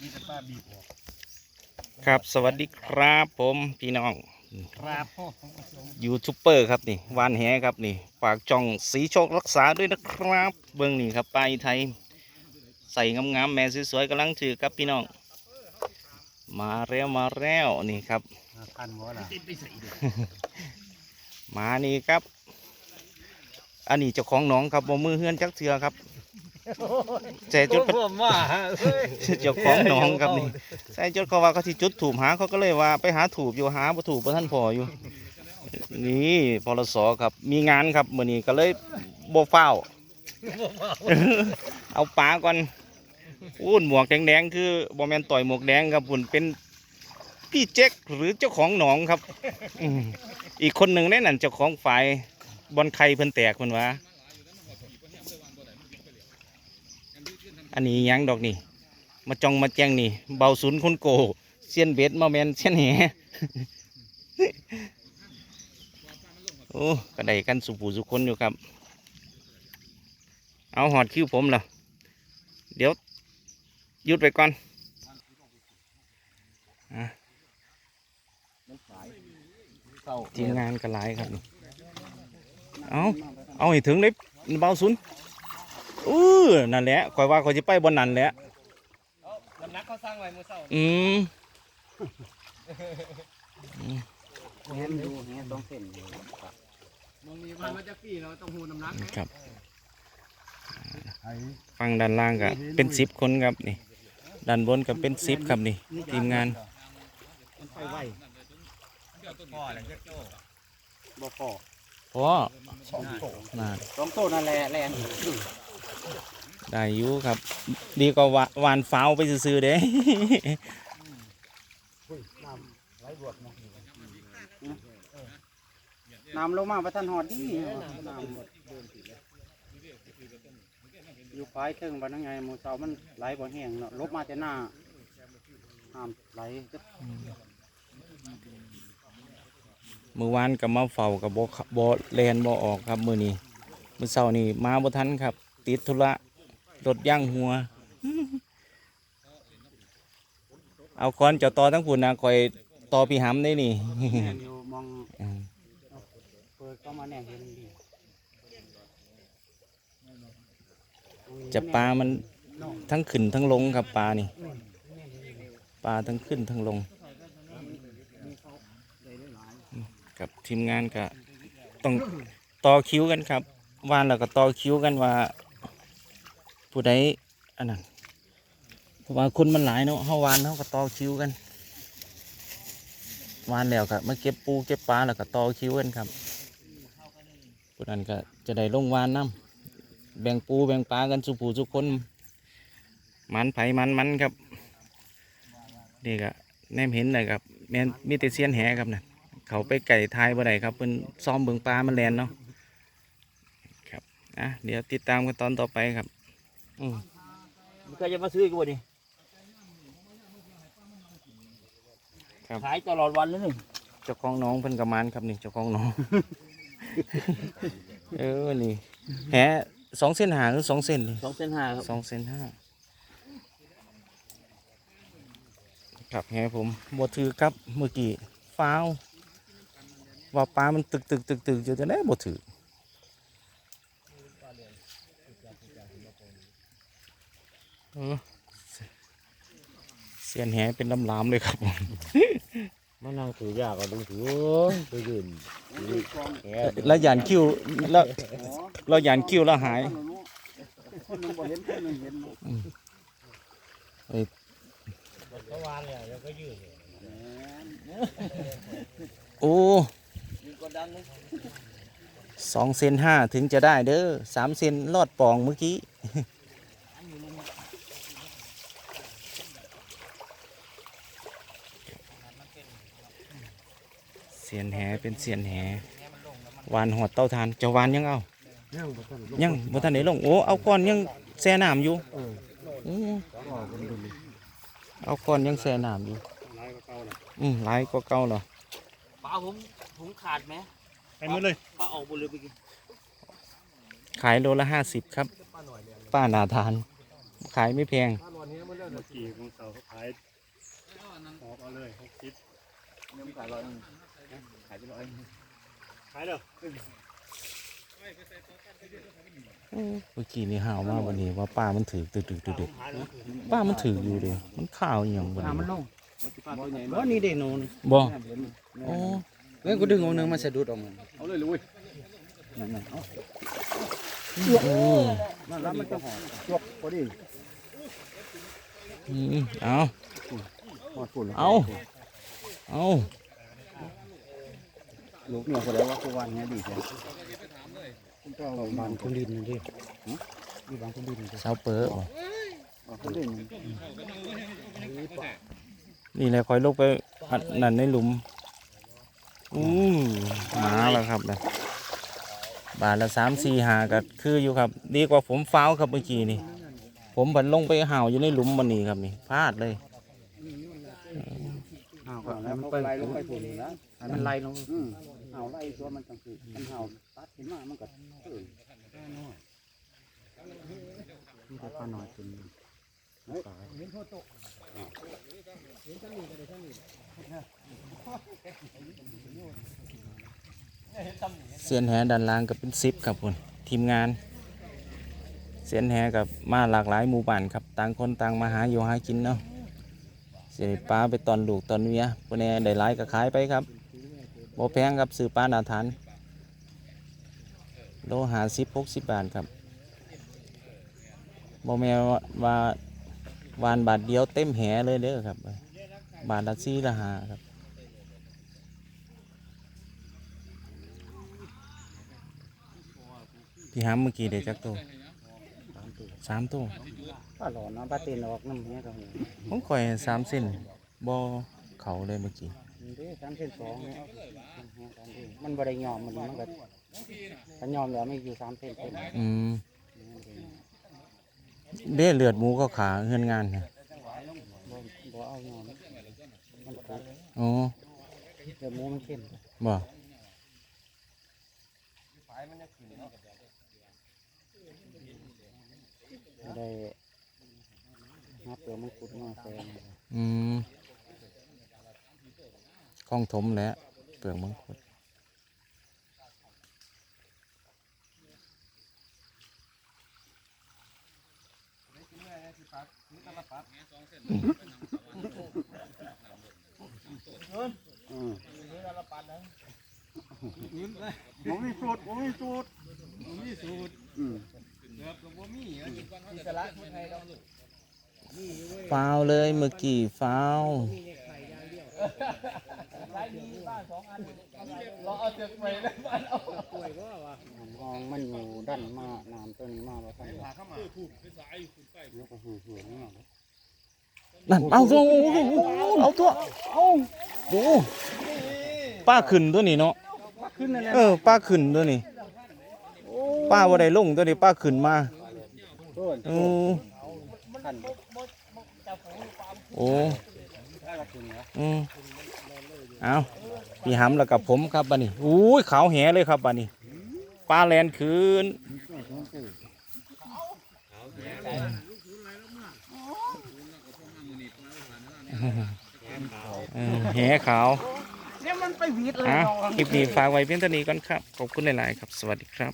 มีแต่ป้าบีบออกครับสวัสดีครับผมพี่น้อง ครับพ่อยูทูบเบอร์ครับนี่วานแหครับนี่ฝากจ่องสีโชครักษาด้วยนะครับ เบื้องนี่ครับไปลายไทย ใส่งามๆแม่สวยๆกำลังถือครับพี่น้อง มาแล้วมาแล้วนี่ครับพันหัวล่ะติดไปใส่ด้วยมานี่ครับ อันนี้เจ้าของหนองครับบ่มือเฮือนจักเถือครับ แจจุดประผมว่าเฮ้ยเจ้าของหนองครับนี่ใส่จุดเขาว่าเขาที่จุดถูกหาเขาก็เลยว่าไปหาถูกอยู่หาบ่ถูกบ่ท่านพออยู่ นี่พลสครับ มีงานครับมื้อนี้ก็เลยบ่เฝ้าวเอาปลาก่อนอู้นหมวกแดงๆคือบ่แม่นต่อยหมวกแดงครับพุ่นเป็นพี่เจ๊กหรือเจ้าของหนองครับอืมอีกคนหนึ่งได้นั่นเจ้าของฝ่ายบอลไข่เพิ่นแตกเพิ่นว่า อันนี้ยังดอกนี่ มาจองมาแจงนี่ เบาศูนย์คนโกเซียนเบ็ดมาแมนเซียนแหโอ้ก็ได้กันสุผูสุคนอยู่ครับ เอาหอดคิ้วผมเหรอเดี๋ยวยุดไปก่อนทีมงานกันหลายครับนี่เอาเอาให้ถึงเลยเบาศูนย์ อื้อนั่นแหละคอยว่าคอยจะไปบนนั้นแหละน้ำหนักเขาสร้างไว้มือเศร้าอืมเห็นดูเห็นต้องเส้นอยู่มองนี้มันมาจากปีเราต้องหูน้ำหนักครับไอ้ฟังด้านล่างก็เป็นสิบคนครับนี่ด้านบนก็เป็นสิบครับนี่ทีมงานมันไปไวพ่ออะไรเจ้าโจ้บ่พอเพราะสองโตน่าสองโตนั่นแหละแรง ได้อยู่ครับ ดีกว่าวาวานฟ้าวไปซื้อๆเด้น้ำไหลบวกนะน้ำลงมาประทันหอดดีน้ำอยู่ปลายเทิงวันนั้นไงหมูเสามันไหลบ่แห้งเนาะลบมาแต่หน้าน้ำไหลจะมือวานกับมาเฝ้ากับบ่บ่แลนบ่ออกครับ มือนี้มือเช้านี่มาบ่ทันครับ ติดธุระ รถย่างหัว เอาคอนเจะตอทั้งผุนนะคอยต่อพี่หำได้นี่อยู่มองเปิดเข้ามาแน่เห็นดีจะปลามันทั้งขึ้นทั้งลงครับปลานี่ปลาทั้งขึ้นทั้งลงกับทีมงานก็ต้องต่อคิ้วกันครับวานแล้วก็ต่อคิ้วกันว่า ผู้ใดอันนั้นเพราะว่าคนมันหลายเนาะเฮาวานเขาก็ต่อคิวกันวานแล้วก็มาเก็บปูเก็บปลาแล้วก็ต่อคิวกันครับผู้นั้นก็จะได้ลงวานน้ำแบ่งปูแบ่งปลากันสุผูสุคนมันไผมันมันครับนี่ก็แนมเห็นเลยครับแม่นมีแต่เสียนแหครับนะเขาไปไก่ทายบ่ได้ครับเพิ่นซ้อมเบิ่งปลามันแลนเนาะครับอะเดี๋ยวติดตามกันตอนต่อไปครับ อืมมึงเคยจะมาซื้อกูบ่ดิครับ ขายตลอดวันเลยนี่เจ้าของน้องเพิ่นกระมานครับนี่เจ้าของน้อง เออนี่แหสองเส้นหาหรือสองเส้นนี่สองเส้นห้าครับสองเส้นห้าครับแหผมบถือครับเมื่อกี้ฟ้าวว่าปลามันตึกตึกตึกตึกอยู่แต่ไหนบถือเออ เสียนแหเป็นลำลามเลยครับผมมานั่งถือยากเอาดึงถือไปยืนแล้วหยานคิ้วแล้วเราหยานคิ้วแล้วหายคนหนึงบ่เห็นคนหนึงเห็นเมื่อวานเนี่ยยังก็ยืนโอ้ยืนกดดันเลยสองเซนห้าถึงจะได้เด้อสามเซนลอดปองเมื่อกี้ เสียนแหเป็นเสียนแหวานหอดเต้าทานจะวานยังเอายังบ่ทันยังบ่ทันได้ลงโอ้เอาก้อนยังแช่น้ำอยู่เออโอ้ก็เป็นดุลเอาก้อนยังแช่น้ำอยู่หลายกว่าเก่าล่ะอืมหลายกว่าเก่าเหรอปลาผมผมขาดไหมไปหมดเลยปลาออกบนเรือไปกินขายโลละห้าสิบครับ ป้านาทาน ขายไม่แพงป้านอนเฮียหมดเลยเมื่อกี้ของเสาเขาขายออกเอาเลยหกสิบเนี่ยมัน ขายร้อยนึงขายไปร้อยขายเด้อเมื่อกี้นี่ห่าวมากวันนี้ว่าป้ามันถือตึกตึกตึกตึกขายแล้วป้ามันถืออยู่เดีมันข้าวอหย่างบัดน้ำมันนี้ลงบ่นี่เด็กหนูนี่บ่โอ้เว้ยกูดึงเอาหนึงมาสะดุดออกมาเอาเลยลุยนั่นๆเอาโอ้นั่นแล้วมันจะหอมจวกพอดีอืมเอาหอดฝุ่นเอาเอา ลูกเนี่ยคนใดว่ากูวันเนี้ยดีแท้คุณเจ้าบานคุณดินนี่ดิฮะนี่บานคุณดินนี่ดิเสาเปิดบ่บานคุณดินนี่นี่แหละคอยลงไปอัดนั่นในหลุมอู้มาแล้วครับนะบาทละสามสี่หาก็คืออยู่ครับ ดีกว่าผมฟ้าวครับเมื่อกี้นี่ ผมบันลงไปห่าวอยู่ในหลุมมันนี่ครับนี่พลาดเลยอ้าวแล้วมันไปไล่ลงไปฝุ่นนะให้มันไล่ลง เอาไล่ตัวมันจังคือมันเห่าตัดขึ้นมามันก็ตื่นมันจะปลาหน่อยขึ้นเฮ้ยเสียนแหดันล่างกับเป็นซิปครับคุณทีมงาน เสียนแหกับมาหลากหลายหมู่บ้านครับต่างคนต่างมาหาอยู่หากินเนาะเสียปลาไปตอนลูกตอนเมียพวกนี้ได้หลายก็ขายไปครับ บ่แพงครับซื้อปลาหนาทานโลหาสิบหกสิบบาทครับบ่แม่นว่าว่าวานบาทเดียวเต็มแหเลยเด้อครับ บาทละสี่ละหาครับพี่ห้ามเมื่อกี้เด็กจักตัวสามตัวปลาหลอนนะปลาเต็นออกน้ำเนี้ยก็มีผมข่อยสามเส้นบ่เขาเลยเมื่อกี้มัน เด้สามเส้นสองเนี่ยมันบริยอมมันมันก็ถ้ายอมแล้วไม่อยู่สามเส้นเต็มอืมเด้เลือดหมูก็ขาเฮือนงานเนี่ยบ่บ่เอายอมมันกัดอ๋อเดี๋ยวหมูมันเข้มบ่จะได้นับเปลือกมังคุดมาแซงอืม คล้องถมแล้วเปลืองมังคุดผมมีสูตรผมมีสูตรผมมีสูตรเกือบหลวงพ่อมีอิสระคนไทยเราฟาวเลยเมื่อกี้ฟาว เราเอาเสือกไปแล้วมองมันอยู่ด้านมาน้ำตัวนี้มาว่าท่านเข้ามาแล้วก็หือหือนี่ยนั่นเอาตัวเอาตัวเอาโอ้ป้าขึ้นตัวนี้เนาะเออป้าขึ้นตัวนี้ป้าว่าได้ลงตัวนี้ป้าขึ้นมาต้นโอ้โอ้อืม เอาพี่หำแล้วกับผมครับบัดนี้อุ้ยขาวแหเลยครับบัดนี้ปลาแลนคืนเออแหขาวเนี่ยมันไปวีดเลยอะน้องคลิปนี้ฝากไว้เพียงเท่านี้ก่อนครับ ขอบคุณหลาย ๆ ครับ สวัสดีครับ